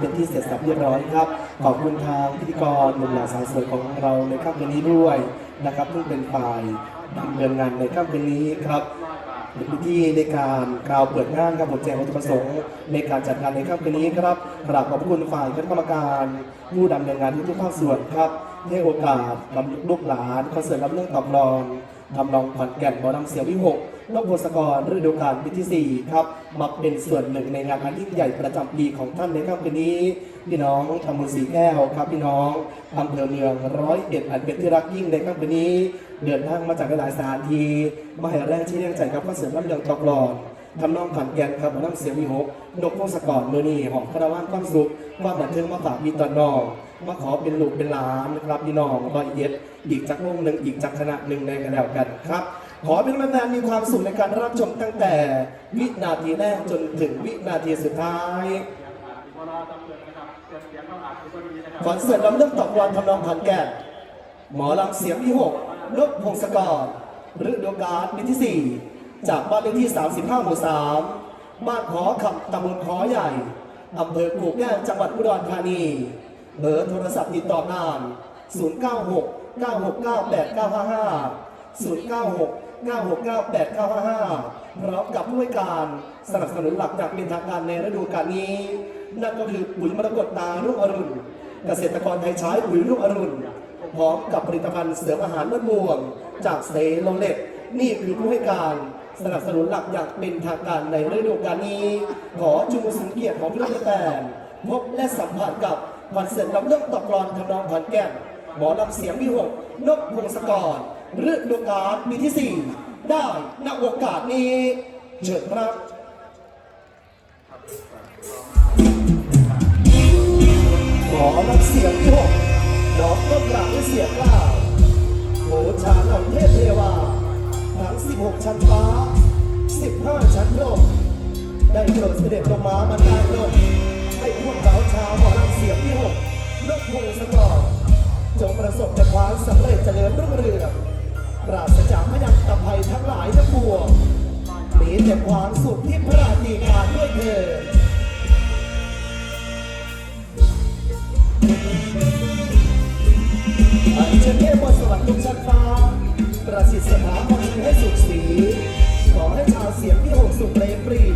เป็นที่เสร็จสับเรียบร้อยครับ ขอบคุณทางพิธีกรหนุ่มหล่อสาวสวยของเราในค่ำคืนนี้ด้วยนะครับซึ่งเป็นฝ่ายดำเนินงานในค่ำคืนนี้ครับเป็นพิธีในการกล่าวเปิดงานครับผมแจงวัตถุประสงค์ในการจัดงานในค่ำคืนนี้ครับกราบขอบพระคุณฝ่ายคณะกรรมการผู้ดำเนินงานทุกๆภาคส่วนครับให้โอกาสลำลูกหลานคอนเสิร์ตรับเรื่องตอบรอง ทำนองขอนแก่นบอลำเสียววิหกนกโพสกรฤดูกาลปีที่ 4 ครับมาเป็นส่วนหนึ่งในงานอันยิ่งใหญ่ประจำปีของท่านในค่ำคืนนี้ พี่น้องทำบุญสีแก้วครับพี่น้องอำเภอเมืองร้อยเอ็ดอันเป็นที่รักยิ่งในค่ำคืนนี้ เดินทางมาจากหลายสถานที่มาให้แรงที่แรงใจกับข้าเสือลำเลืองตอกหลอด ทำนองขอนแก่นครับบอลำเสียววิหกนกโพสกรมือนี่หอมคาราวานความสุขความบันเทิงมาฝากพี่ตอนนองมาขอเป็นลูกเป็นหลานนะครับพี่น้องรอยเอ็ดอีกจักวงหนึ่งอีกจักคณะหนึ่งในกันแล้วกันครับขอเป็นแฟนมีความสุขในการรับชมตั้งแต่วินาทีแรกจนถึงวินาทีสุดท้ายคอนเสิร์ตลำเรื่องตอกวันทำนองพันแก่นหมอลำเสียงที่หกนกพงศกรฤดูกาลปีที่สี่ จากบ้านเลขที่ 35 หมู่ 3 บ้านขอขับตำบลขอใหญ่ อำเภอกู่แก้วจังหวัดอุดรธานี เบอร์โทรศัพท์ติดต่องาน 096 969 8955 096 969 8955 พร้อมกับผู้ให้การสนับสนุนหลักจากเป็นทางการในฤดูกาลนี้ นั่นก็คือปุ๋ยมรกตตารุ่งอรุณ เกษตรกรไทยใช้ปุ๋ยรุ่งอรุณพร้อมกับผลิตภัณฑ์เสริมอาหารเลือดบวงจากเซโลเล็กนี่คือผู้ให้การ สนับสนุนหลักอย่างเป็นทางการในฤดูกาลนี้ ขอจุงสุนเกียรติของพี่น้องแฟนพบและสัมผัสกับคอนเสิร์ตลำเรื่องตกรอนทำนองขอนแก่นหมอลำเสียงมีหกนกพงศกรฤดูกาลปีที่ 4 ได้ณโอกาสนี้เชิญครับหมอลำเสียงมีหกดอกต้นหลังและเสียงกล้าวโหชาของเทพเทวาทั้ง 16 ชั้นฟ้า 15 ชั้นโลก ได้โปรดเสด็จลงมาบรรดาลมให้พวกเราชาวหมอลำเสียงที่หกนกพงศกรจงประสบแต่ความสำเร็จเจริญรุ่งเรืองปราศจากพยันตภัยทั้งหลายทั้งปวงมีแต่ความสุขที่พระราชการด้วยเถิดอันเชิญเทพบนสวรรค์ทุกชั้นฟ้า ประสิทธิ์สถาพรให้สุขสี เสียงที่หกสุดเลยปรี